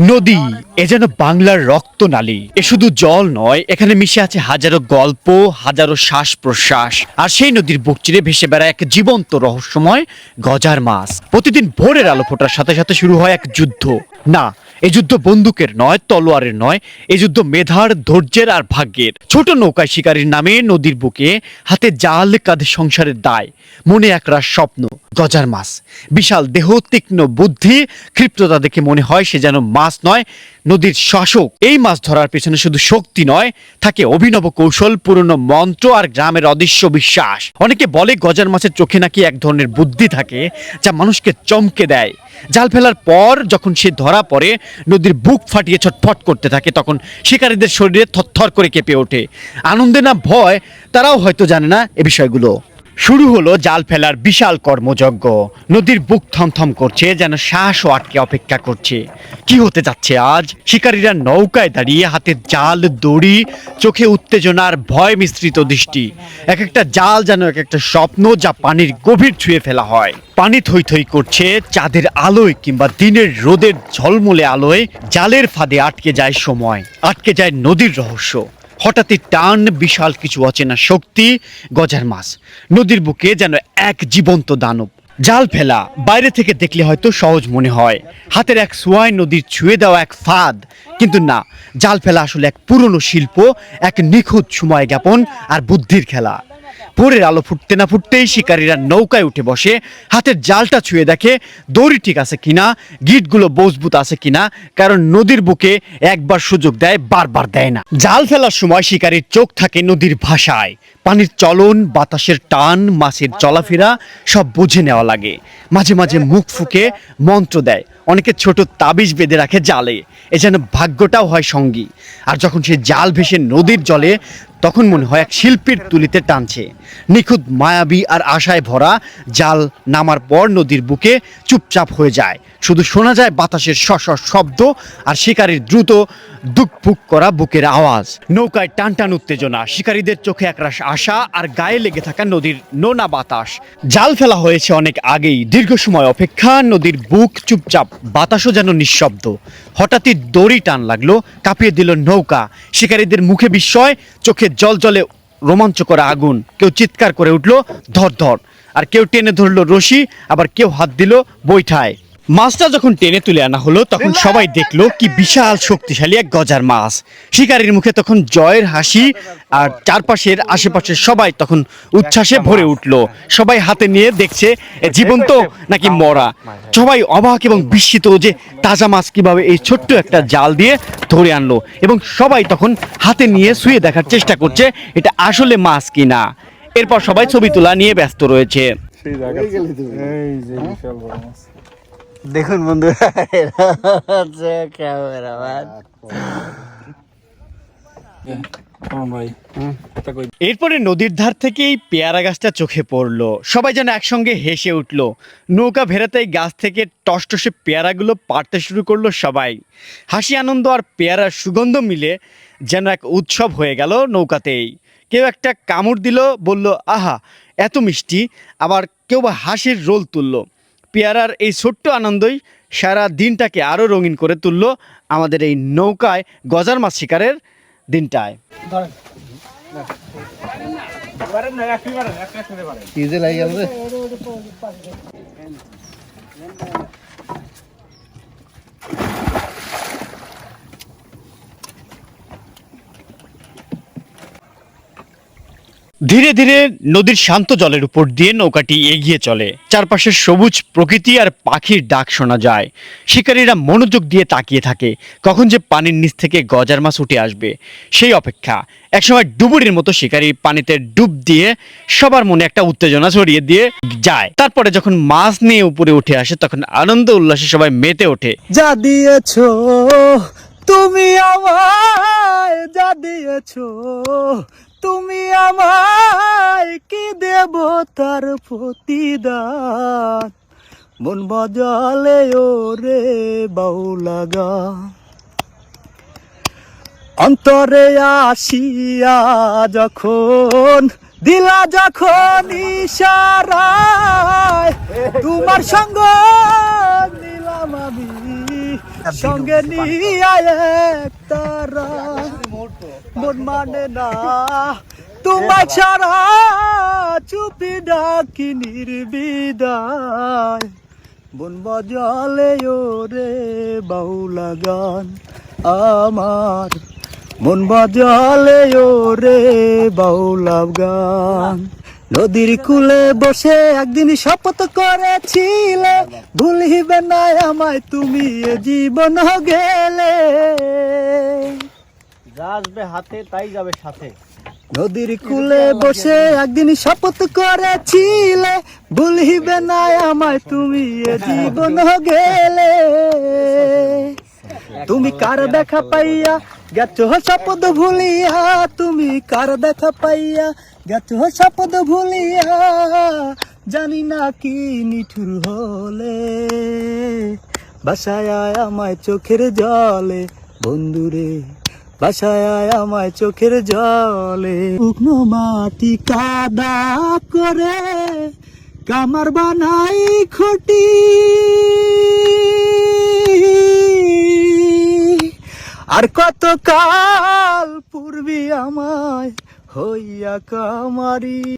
নদী, এ যেন বাংলার রক্ত নালী এ শুধু জল নয়, এখানে মিশে আছে হাজারো গল্প, হাজারো শ্বাস প্রশ্বাস আর সেই নদীর বুক চিরে ভেসে বেড়ায় এক জীবন্ত রহস্যময় গজার মাছ। প্রতিদিন ভোরের আলো ফোটার সাথে সাথে শুরু হয় এক যুদ্ধ। না এই যুদ্ধ বন্দুকের নয়, তলোয়ারের নয় এই যুদ্ধ মেধার, ধৈর্যের আর ভাগ্যের। ছোট নৌকায় শিকারীর নামে নদীর বুকে হাতে জাল কাঁধে সংসারের দায়। মনে একরা স্বপ্ন, গজার মাছ। বিশাল দেহ, তীক্ষ্ণ বুদ্ধি, ক্ষিপ্ততা দেখে মনে হয় সে যেন মাছ নয়, নদীর শাসক। এই মাছ ধরার পেছনে শুধু শক্তি নয়, থাকে অভিনব কৌশল, পুরনো মন্ত্র আর গ্রামের অদৃশ্য বিশ্বাস। অনেকে বলে গজার মাছের চোখে নাকি এক ধরনের বুদ্ধি থাকে, যা মানুষকে চমকে দেয়। জাল ফেলার পর যখন সে ধরা পড়ে, নদীর বুক ফাটিয়ে ছটফট করতে থাকে, তখন শিকারীদের শরীরে থরথর করে কেঁপে ওঠে। আনন্দে না ভয়, তারাও হয়তো জানে না এ বিষয়গুলো। শুরু হলো জাল ফেলার বিশাল কর্মযজ্ঞ। নদীর বুক থমথম করছে, যেন শ্বাস ও আটকে অপেক্ষা করছে। কি হতে যাচ্ছে আজ? শিকারীরা নৌকায় দাঁড়িয়ে হাতে জাল, দড়ি, চোখে উত্তেজনার ভয় মিশ্রিত দৃষ্টি। এক একটা জাল যেন এক একটা স্বপ্ন যা পানির গভীর ছুঁয়ে ফেলা হয়। পানি থই থই করছে, চাঁদের আলোয় কিংবা দিনের রোদের ঝলমলে আলোয়। জালের ফাঁদে আটকে যায় সময়, আটকে যায় নদীর রহস্য। হঠাৎই টান বিশাল কিছু অচেনা শক্তি গজার মাছ। নদীর বুকে যেন এক জীবন্ত দানব। জাল ফেলা, বাইরে থেকে দেখলে হয়তো সহজ মনে হয়। হাতের এক সোয়াই নদীর ছুঁয়ে দেওয়া এক ফাঁদ। কিন্তু না, জাল ফেলা আসলে এক পুরনো শিল্প, এক নিখুঁত সময় জ্ঞাপন আর বুদ্ধির খেলা। ভোরের আলো ফুটতে না ফুটতেই শিকারীরা নৌকায় উঠে বসে, হাতের জালটা ছুঁয়ে দেখে দড়ি ঠিক আছে কিনা, গিটগুলো মজবুত আছে কিনা, কারণ নদীর বুকে একবার সুযোগ দেয়, বারবার দেয় না। জাল ফেলার সময় শিকারীর চোখ থাকে নদীর ভাষায়। পানির চলন, বাতাসের টান, মাছের চলাফেরা, সব বুঝে নেওয়া লাগে। মাঝে মাঝে মুখ ফুকে মন্ত্র দেয়। অনেকে ছোট তাবিজ বেঁধে রাখে জালে। এ যেন ভাগ্যটাও হয় সঙ্গী। আর যখন সে জাল ভেসে নদীর জলে তখন মনে হয় এক শিল্পীর তুলিতে টানছে। নিখুঁত, মায়াবী আর আশায় ভরা জাল নামার পর নদীর বুকে চুপচাপ হয়ে যায়। শুধু শোনা যায় বাতাসের শ শব্দ আর শিকারের দ্রুত দুকপুক করা বুকের আওয়াজ। নৌকায় টান টান উত্তেজনা, শিকারীদের চোখে একরাশ আশা আর গায়ে লেগে থাকা নদীর নোনা বাতাস। জাল ফেলা হয়েছে অনেক আগেই, দীর্ঘ সময় অপেক্ষা, নদীর বুক চুপচাপ, বাতাসও যেন নিঃশব্দ। হঠাৎই দড়ি টান লাগল, কাঁপিয়ে দিল নৌকা। শিকারীদের মুখে বিস্ময়, চোখে জল জলে রোমাঞ্চ করা আগুন। কেউ চিৎকার করে উঠল, ধর ধর। আর কেউ টেনে ধরলো রশি, আবার কেউ হাত দিল বৈঠায়। মাছটা যখন টেনে তুলে আনা হলো তখন সবাই দেখল কি বিশাল শক্তিশালী এক গজার মাছ। শিকারীর মুখে তখন জয়ের হাসি আর চারপাশের আশেপাশের সবাই তখন উচ্ছ্বাসে ভরে উঠল। সবাই হাতে নিয়ে দেখছে জীবন্ত নাকি মরা। সবাই অবাক এবং বিস্মিত যে তাজা মাছ কীভাবে এই ছোট্ট একটা জাল দিয়ে ধরে আনলো এবং সবাই তখন হাতে নিয়ে শুয়ে দেখার চেষ্টা করছে এটা আসলে মাছ কিনা। এরপর সবাই ছবি তোলা নিয়ে ব্যস্ত রয়েছে। এই দেখুন বন্ধুরা হচ্ছে ক্যামেরাম্যান এরপরে নদীর ধার থেকেই পেয়ারা গাছটা চোখে পড়ল। সবাই যেন একসঙ্গে হেসে উঠল। নৌকা ভেড়াতেই গাছ থেকে টসটসে পেয়ারাগুলো পাড়তে শুরু করল সবাই। হাসি আনন্দ আর পেয়ারার সুগন্ধ মিলে যেন এক উৎসব হয়ে গেল নৌকাতেই। কেউ একটা কামড় দিল বলল আহা এত মিষ্টি। আবার কেউ বা হাসির রোল তুললো। পেয়ারার এই ছোট্ট আনন্দই সারা দিনটাকে আরও রঙিন করে তুলল আমাদের এই নৌকায় গজার মাছ শিকারের দিনটায়। লাগে ধীরে ধীরে নদীর শান্ত জলের উপর দিয়ে নৌকাটি এগিয়ে চলে। চারপাশে সবুজ প্রকৃতি আর পাখির ডাক শোনা যায়। শিকারীরা মনোযোগ দিয়ে তাকিয়ে থাকে, কখন যে পানির নিচ থেকে গজার মাছ উঠে আসবে। সেই অপেক্ষা, একসময় ডুবুরির মতো শিকারী পানিতে ডুব দিয়ে সবার মনে একটা উত্তেজনা ছড়িয়ে দিয়ে যায়। তারপরে যখন মাছ নিয়ে উপরে উঠে আসে, তখন আনন্দ উল্লাসে সবাই মেতে ওঠে। যা দিয়েছ, তুমি আমায়, যা দিয়েছ, তুমি আমায়। কি দেব তার প্রতিদান? মন বাজালে ওরে বাউলাগা অন্তরে আসিয়া যখন, দিলা যখন ইশারায়, তোমার সঙ্গ নিলাম আমি, সঙ্গে নিয়ে এক তারা মন মানে না তোমার ছাড়া চুপি ডাকি নির্বিদায়। বন বাজালে ওরে বাউলা গান আমার। মন বাজালে ওরে বাউলা গান। নদীর কুলে বসে একদিন শপথ করেছিলে। ভুলিবে না আমায় তুমি এ জীবন গেলে। যা আসবে হাতে তাই যাবে সাথে। নদীর কুলে বসে একদিন শপথ করেছিলে। ভুলিবে না আমায় তুমি জীবন গেলে। তুমি কার দেখা পাইয়া গেছো শপথ ভুলিয়া? তুমি কার দেখা পাইয়া গেছো শপথ ভুলিয়া? জানি না কি নিঠুর হলে। বাসায় আমায় চোখের জলে। বন্ধুরে বাসায় আমায় চোখের জলে শুকনো মাটি কাদা করে কামার বানাই খটি। আর কত কাল পূর্বে আমায় হইয়া কামারি।